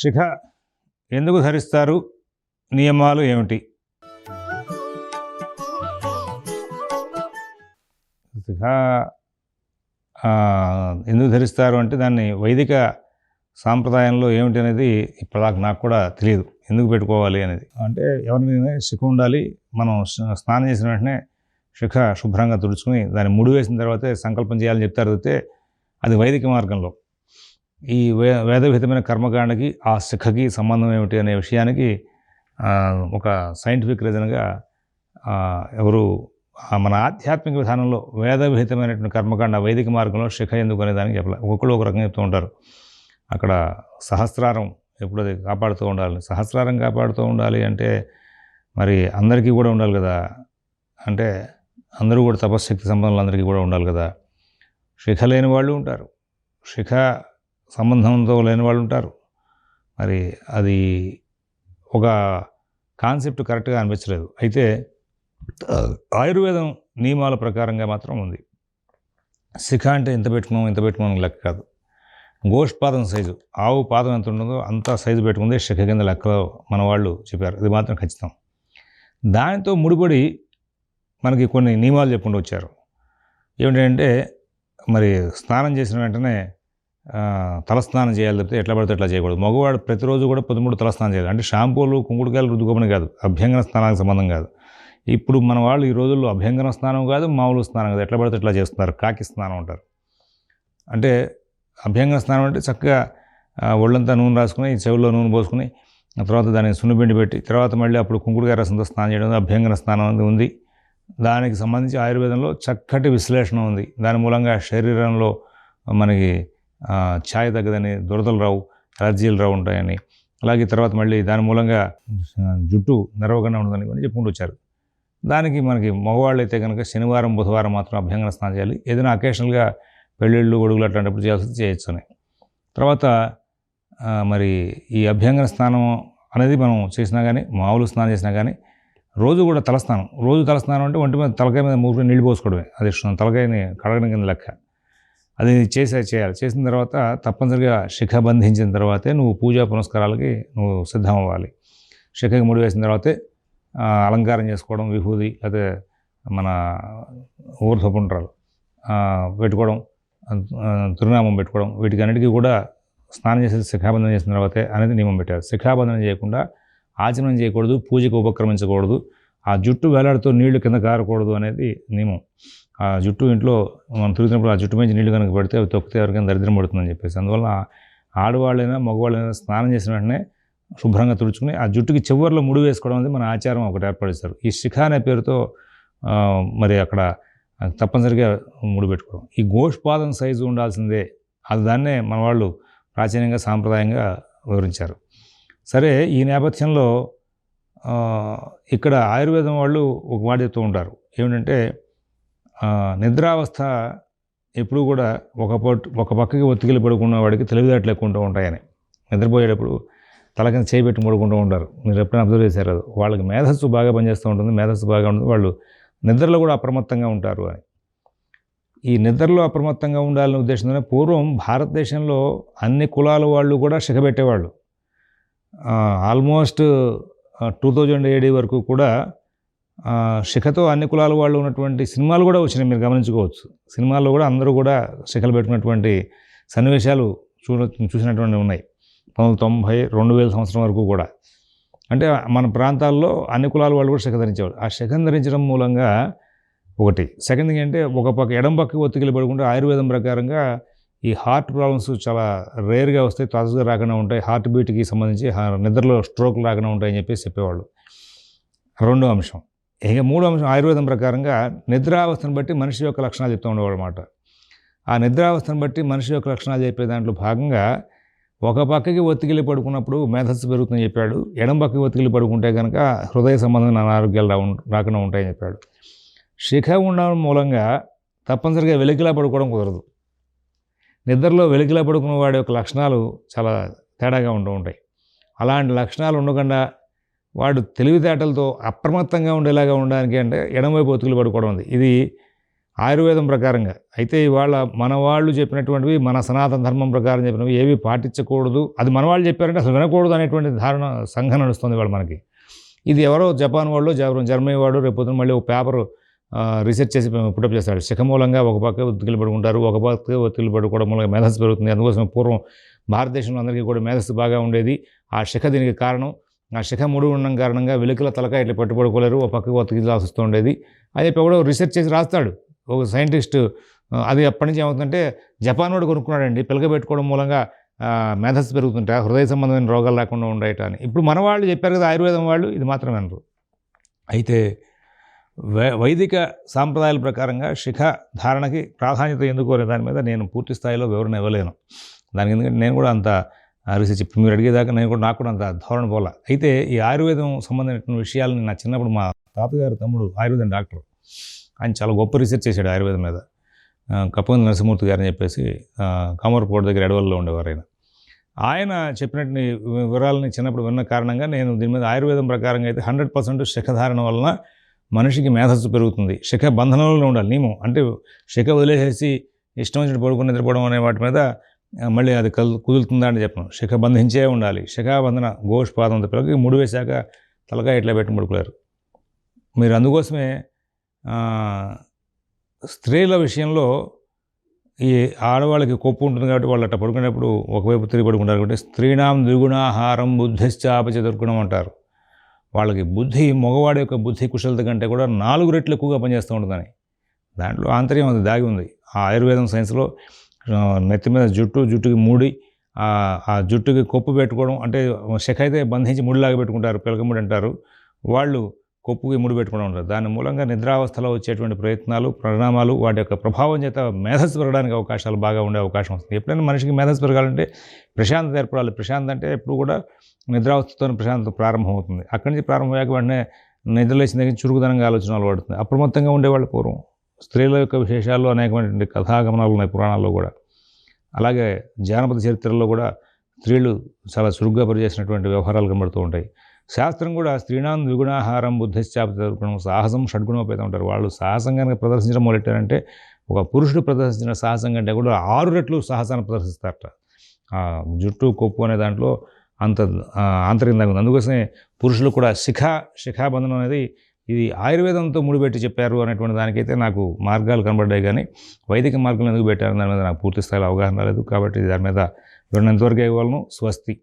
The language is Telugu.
శిఖ ఎందుకు ధరిస్తారు? నియమాలు ఏమిటి? శిఖ ఎందుకు ధరిస్తారు అంటే దాన్ని వైదిక సాంప్రదాయంలో ఏమిటి అనేది ఇప్పటిదాకా నాకు కూడా తెలియదు. ఎందుకు పెట్టుకోవాలి అనేది. అంటే ఎవరినైనా శిఖ ఉండాలి మనం స్నానం చేసిన వెంటనే శిఖ శుభ్రంగా తుడుచుకుని దాన్ని ముడి వేసిన తర్వాతే సంకల్పం చేయాలని చెప్తారు అయితే అది వైదిక మార్గంలో. ఈ వే వేదవిహితమైన కర్మకాండకి ఆ శిఖకి సంబంధం ఏమిటి అనే విషయానికి ఒక సైంటిఫిక్ రీజన్గా ఎవరు మన ఆధ్యాత్మిక విధానంలో వేదవిహితమైనటువంటి కర్మకాండ వైదిక మార్గంలో శిఖ ఎందుకు అనే దానికి చెప్పలే. ఒక్కొక్కరు ఒక రకంగా చెప్తూ ఉంటారు. అక్కడ సహస్రారం ఎప్పుడు అది కాపాడుతూ ఉండాలి. సహస్రారం కాపాడుతూ ఉండాలి అంటే మరి అందరికీ కూడా ఉండాలి కదా. అంటే అందరూ కూడా తపశ్శక్తి సంబంధాలు అందరికీ కూడా ఉండాలి కదా. శిఖ లేని వాళ్ళు ఉంటారు. శిఖ సంబంధంతో లేని వాళ్ళు ఉంటారు మరి అది ఒక కాన్సెప్ట్ కరెక్ట్గా అనిపించలేదు. అయితే ఆయుర్వేదం నియమాల ప్రకారంగా మాత్రం ఉంది. శిఖ అంటే ఇంత పెట్టుకున్నాం ఇంత పెట్టుకున్నాం లెక్క కాదు. గోష్పాదం సైజు ఆవు పాదం ఎంత ఉంటుందో అంత సైజు పెట్టుకుందే శిఖ కింద లెక్కలో మన వాళ్ళు చెప్పారు. ఇది మాత్రం ఖచ్చితం. దానితో ముడిపడి మనకి కొన్ని నియమాలు చెప్పుకుంటూ వచ్చారు. ఏమిటంటే మరి స్నానం చేసిన వెంటనే తలస్నానం చేయాలి తప్పితే ఎట్లా పడితే ఎట్లా చేయకూడదు. మగవాడు ప్రతిరోజు కూడా పొద్దుమూడు తలస్నానం చేయాలి. అంటే షాంపూలు కుంకుడుకాయలు రుద్దుకోమని కాదు. అభ్యంగన స్నానానికి సంబంధం కాదు. ఇప్పుడు మన వాళ్ళు ఈ రోజుల్లో అభ్యంగన స్నానం కాదు మామూలు స్నానం కాదు. ఎట్లా పడితే ఎట్లా చేస్తున్నారు. కాకి స్నానం అంటారు. అంటే అభ్యంగన స్నానం అంటే చక్కగా ఒళ్ళంతా నూనె రాసుకుని చెవుల్లో నూనె పోసుకుని తర్వాత దానికి సున్నిపిండి పెట్టి తర్వాత మళ్ళీ అప్పుడు కుంకుడుకాయ రసంతో స్నానం చేయడం అభ్యంగన స్నానం అనేది ఉంది. దానికి సంబంధించి ఆయుర్వేదంలో చక్కటి విశ్లేషణ ఉంది. దాని మూలంగా శరీరంలో మనకి ఛాయ్ తగ్గదని దురదలు రావు ఎలర్జీలు రావు ఉంటాయని. అలాగే తర్వాత మళ్ళీ దాని మూలంగా జుట్టు నెరవకుండా ఉంటుందని కూడా చెప్పుకుంటూ వచ్చారు. దానికి మనకి మగవాళ్ళు అయితే కనుక శనివారం బుధవారం మాత్రం అభ్యంగన స్నానం చేయాలి. ఏదైనా అకేషనల్గా పెళ్ళిళ్ళు గొడుగులు అట్లాంటప్పుడు చేయాల్సి చేయొచ్చు అని తర్వాత మరి ఈ అభ్యంగన స్నానం అనేది మనం చేసినా కానీ మామూలు స్నానం చేసినా కానీ రోజు కూడా తలస్నానం. రోజు తలస్నానం అంటే ఒంటి మీద తలకాయ మీద మూడు నీళ్ళు పోసుకోవడమే. అది తలకాయని కడగడం కింద లెక్క. అది చేసే చేయాలి. చేసిన తర్వాత తప్పనిసరిగా శిఖ బంధించిన తర్వాతే నువ్వు పూజా పునస్కారాలకి నువ్వు సిద్ధం అవ్వాలి శిఖకి ముడి వేసిన తర్వాతే అలంకారం చేసుకోవడం విభూది అదే మన ఊర్ధపుండ్రాలు పెట్టుకోవడం తిరునామం పెట్టుకోవడం వీటికన్నిటికీ కూడా స్నానం చేసేది శిఖాబంధనం చేసిన తర్వాతే అనేది నియమం పెట్టారు. శిఖాబంధనం చేయకుండా ఆచమనం చేయకూడదు పూజకు ఉపక్రమించకూడదు ఆ జుట్టు వేలాడుతూ నీళ్ళు కింద కారకూడదు అనేది నియమం. ఆ జుట్టు ఇంట్లో మనం తిరుగుతున్నప్పుడు ఆ జుట్టు మీద నీళ్ళు కనుక పెడితే అవి తొక్కితే ఎవరికైనా దరిద్రం పడుతుందని చెప్పేసి. అందువల్ల ఆడవాళ్ళైనా మగవాళ్ళైనా స్నానం చేసిన వెంటనే శుభ్రంగా తుడుచుకుని ఆ జుట్టుకి చివరిలో ముడి వేసుకోవడం అనేది మన ఆచారం ఒకటి ఏర్పడిస్తారు ఈ శిఖ అనే పేరుతో మరి అక్కడ తప్పనిసరిగా ముడి పెట్టుకోవడం. ఈ గోష్పాదం సైజు ఉండాల్సిందే. అది దాన్నే మన వాళ్ళు ప్రాచీనంగా సాంప్రదాయంగా వివరించారు. సరే ఈ నేపథ్యంలో ఇక్కడ ఆయుర్వేదం వాళ్ళు ఒక మాట చెప్తూ ఉంటారు. ఏమిటంటే నిద్రావస్థ ఎప్పుడు కూడా ఒక పట్టు ఒక పక్కకి ఒత్తికిలి పడుకున్న వాడికి తెలివితేటలు ఎక్కువ ఉంటాయని. నిద్రపోయేటప్పుడు తల కింద చేయి పెట్టి పడుకుంటూ ఉంటారు. మీరు ఎప్పుడైనా అబ్జర్వ్ చేశారు అది. వాళ్ళకి మేధస్సు బాగా పనిచేస్తూ ఉంటుంది. మేధస్సు బాగా ఉంటుంది. వాళ్ళు నిద్రలో కూడా అప్రమత్తంగా ఉంటారు అని. ఈ నిద్రలో అప్రమత్తంగా ఉండాలనే ఉద్దేశంతోనే పూర్వం భారతదేశంలో అన్ని కులాల వాళ్ళు కూడా శిఖబెట్టేవాళ్ళు ఆల్మోస్ట్ టూ థౌజండ్ ఏడీ వరకు కూడా శిఖతో అన్ని కులాల వాళ్ళు ఉన్నటువంటి సినిమాలు కూడా వచ్చినాయి మీరు గమనించుకోవచ్చు. సినిమాల్లో కూడా అందరూ కూడా శిఖలు పెట్టుకున్నటువంటి సన్నివేశాలు చూడ చూసినటువంటి ఉన్నాయి. పంతొమ్మిది తొంభై రెండు వేల సంవత్సరం వరకు కూడా. అంటే మన ప్రాంతాల్లో అన్ని కులాల వాళ్ళు కూడా శిఖ ధరించేవారు ఆ శిఖం ధరించడం మూలంగా ఒకటి. సెకండ్ థింగ్ అంటే ఒక పక్క ఎడం పక్క ఒత్తికిలు పడుకుంటే ఆయుర్వేదం ప్రకారంగా ఈ హార్ట్ ప్రాబ్లమ్స్ చాలా రేర్గా వస్తాయి తాజాగా రాకుండా ఉంటాయి. హార్ట్ బీట్కి సంబంధించి హా- నిద్రలో స్ట్రోక్లు రాకుండా ఉంటాయని చెప్పేసి చెప్పేవాళ్ళు. రెండో అంశం. ఇక మూడో అంశం ఆయుర్వేదం ప్రకారంగా నిద్రావస్థను బట్టి మనిషి యొక్క లక్షణాలు చెప్తూ ఉండేవాళ్ళు అనమాట ఆ నిద్రావస్థను బట్టి మనిషి యొక్క లక్షణాలు చెప్పే దాంట్లో భాగంగా ఒక పక్కకి ఒత్తికిలి పడుకున్నప్పుడు మేధస్సు పెరుగుతుందని చెప్పాడు. ఎడం పక్కకి ఒత్తికిలి పడుకుంటే కనుక హృదయ సంబంధమైన అనారోగ్యాలు రా రాకుండా ఉంటాయని చెప్పాడు. శిఖ ఉండడం మూలంగా తప్పనిసరిగా వెలికిలా పడుకోవడం కుదరదు. నిద్రలో వెలికిలా పడుకున్న వాడి యొక్క లక్షణాలు చాలా తేడాగా ఉంటూ ఉంటాయి. అలాంటి లక్షణాలు ఉండకుండా వాడు తెలివితేటలతో అప్రమత్తంగా ఉండేలాగా ఉండడానికి అంటే ఎడమవైపు ఒత్తులు పడుకోవడం ఉంది ఇది ఆయుర్వేదం ప్రకారంగా. అయితే ఇవాళ మన వాళ్ళు చెప్పినటువంటివి మన సనాతన ధర్మం ప్రకారం చెప్పినవి ఏవి పాటించకూడదు అది మన వాళ్ళు చెప్పారంటే అసలు వినకూడదు అనేటువంటి ధారణ సంఘం నడుస్తుంది ఇవాళ మనకి. ఇది ఎవరో జపాన్ వాళ్ళు జర్- జర్మనీ వాడు రేపు మళ్ళీ ఒక పేపర్ రీసెర్చ్ చేసి పుట్టప్ చేస్తాడు. శిఖ మూలంగా ఒక పక్క ఒత్తిళ్ళు పడుకుంటారు ఒక పక్క ఒత్తిళ్ళు పడుకోవడం మూలంగా మేధస్సు పెరుగుతుంది. అందుకోసం పూర్వం భారతదేశంలో అందరికీ కూడా మేధస్సు బాగా ఉండేది. ఆ శిఖ దీనికి కారణం ఆ శిఖ ముడి ఉండడం కారణంగా వెలుకల తలకాయ ఇట్లా పట్టుబడుకోలేరు ఓ పక్కకు ఒత్తికిలాల్సి వస్తూ ఉండేది. అది కూడా రీసెర్చ్ చేసి రాస్తాడు. ఒక సైంటిస్ట్ అది అప్పటి నుంచి ఏమవుతుందంటే జపాన్ వాడు కొనుక్కున్నాడండి. పిలక పెట్టుకోవడం మూలంగా మేధస్సు పెరుగుతుంటా హృదయ సంబంధమైన రోగాలు లేకుండా ఉండేట అని. ఇప్పుడు మన వాళ్ళు చెప్పారు కదా ఆయుర్వేదం వాళ్ళు ఇది మాత్రమే అనరు. అయితే వై- వైదిక సాంప్రదాయాల ప్రకారంగా శిఖ ధారణకి ప్రాధాన్యత ఎందుకు అనే దాని మీద నేను పూర్తి స్థాయిలో వివరణ ఇవ్వలేను. దానికి ఎందుకంటే నేను కూడా అంత రీసెర్చ్ చెప్పి మీరు అడిగేదాకా నేను కూడా నాకు కూడా అంత ధోరణ పోల. అయితే ఈ ఆయుర్వేదం సంబంధించిన విషయాలని నా చిన్నప్పుడు మా తాతగారు తమ్ముడు ఆయుర్వేదం డాక్టర్. ఆయన చాలా గొప్ప రీసెర్చ్ చేశాడు ఆయుర్వేదం మీద. ఆ, నరసింహూర్తి నరసింహమూర్తి గారని చెప్పేసి ఆ, దగ్గర ఎడవల్లో ఉండేవారు ఆయన. ఆయన చెప్పినట్టు వివరాలని చిన్నప్పుడు విన్న కారణంగా నేను దీని మీద ఆయుర్వేదం ప్రకారంగా అయితే హండ్రెడ్ పర్సెంట్ శిఖధారణ వలన మనిషికి మేధస్సు పెరుగుతుంది. శిఖ బంధనంలో ఉండాలి నియమం. అంటే శిఖ వదిలేసేసి ఇష్టం వచ్చినట్టు పడుకుని నిద్రపోవడం అనే వాటి మీద మళ్ళీ అది కల్ కుదులుతుందా అని చెప్పను. శిఖ బంధించే ఉండాలి. శిఖాబంధన గోష్ పాదం పిల్లలకి ముడి వేశాక తలకాయ ఇట్లా పెట్టి ముడుకులేరు. మీరు అందుకోసమే స్త్రీల విషయంలో ఈ ఆడవాళ్ళకి కొప్పు ఉంటుంది కాబట్టి వాళ్ళు అట్లా పడుకునేప్పుడు ఒకవైపు తిరిగి పడుకుంటారు కాబట్టి స్త్రీణాం ద్విగుణాహారం బుద్ధిశ్చాపచ దుర్గుణం అంటారు. వాళ్ళకి బుద్ధి మగవాడి యొక్క బుద్ధి కుశలత కంటే కూడా నాలుగు రెట్లు ఎక్కువగా పనిచేస్తూ ఉంటుందని. దాంట్లో ఆంతర్యం అది దాగి ఉంది. ఆ ఆయుర్వేదం సైన్స్లో నెత్తి మీద జుట్టు జుట్టుకి మూడి ఆ జుట్టుకి కొప్పు పెట్టుకోవడం అంటే శఖ అయితే బంధించి ముడిలాగా పెట్టుకుంటారు పిలకముడి అంటారు. వాళ్ళు కొప్పుకి ముడి పెట్టుకోవడం ఉంటారు దాని మూలంగా నిద్రావస్థలో వచ్చేటువంటి ప్రయత్నాలు పరిణామాలు వాటి యొక్క ప్రభావం చేత మేధస్సు పెరగడానికి అవకాశాలు బాగా ఉండే అవకాశం వస్తుంది. ఎప్పుడైనా మనిషికి మేధస్సు పెరగాలంటే ప్రశాంతత ఏర్పడాలి. ప్రశాంతత అంటే ఎప్పుడు కూడా నిద్రావస్థతో ప్రశాంతత ప్రారంభమవుతుంది. అక్కడి నుంచి ప్రారంభమయ్యాక వెంటనే నిద్రలేసిన దగ్గర చురుకుదనంగా ఆలోచనలు పడుతుంది అప్రమత్తంగా ఉండేవాళ్ళు పూర్వం. స్త్రీల యొక్క విశేషాల్లో అనేకమైనటువంటి కథాగమనాలు ఉన్నాయి పురాణాల్లో కూడా. అలాగే జానపద చరిత్రలో కూడా స్త్రీలు చాలా చురుగ్గా పనిచేసినటువంటి వ్యవహారాలు కనబడుతూ ఉంటాయి. శాస్త్రం కూడా స్త్రీణాం ద్విగుణాహారం బుద్ధిశ్చాపం సాహసం షడ్గుణోపేతం ఉంటారు. వాళ్ళు సాహసం కనుక ప్రదర్శించడం మొదలెట్టారంటే ఒక పురుషుడు ప్రదర్శించిన సాహసం కంటే కూడా ఆరు రెట్లు సాహసాన్ని ప్రదర్శిస్తారట. జుట్టు కొప్పు అనే దాంట్లో అంత ఆంతరికంగా ఉంది అందుకోసమే పురుషులు కూడా శిఖ శిఖాబంధనం అనేది ఇది ఆయుర్వేదంతో ముడిపెట్టి చెప్పారు అనేటువంటి దానికైతే నాకు మార్గాలు కనబడ్డాయి కానీ వైదిక మార్గం ఎందుకు పెట్టారు దాని మీద నాకు పూర్తి స్థాయిలో అవగాహన రాలేదు. కాబట్టి దాని మీద వివరణ ఎంతవరకు ఇవ్వగలను. స్వస్తి.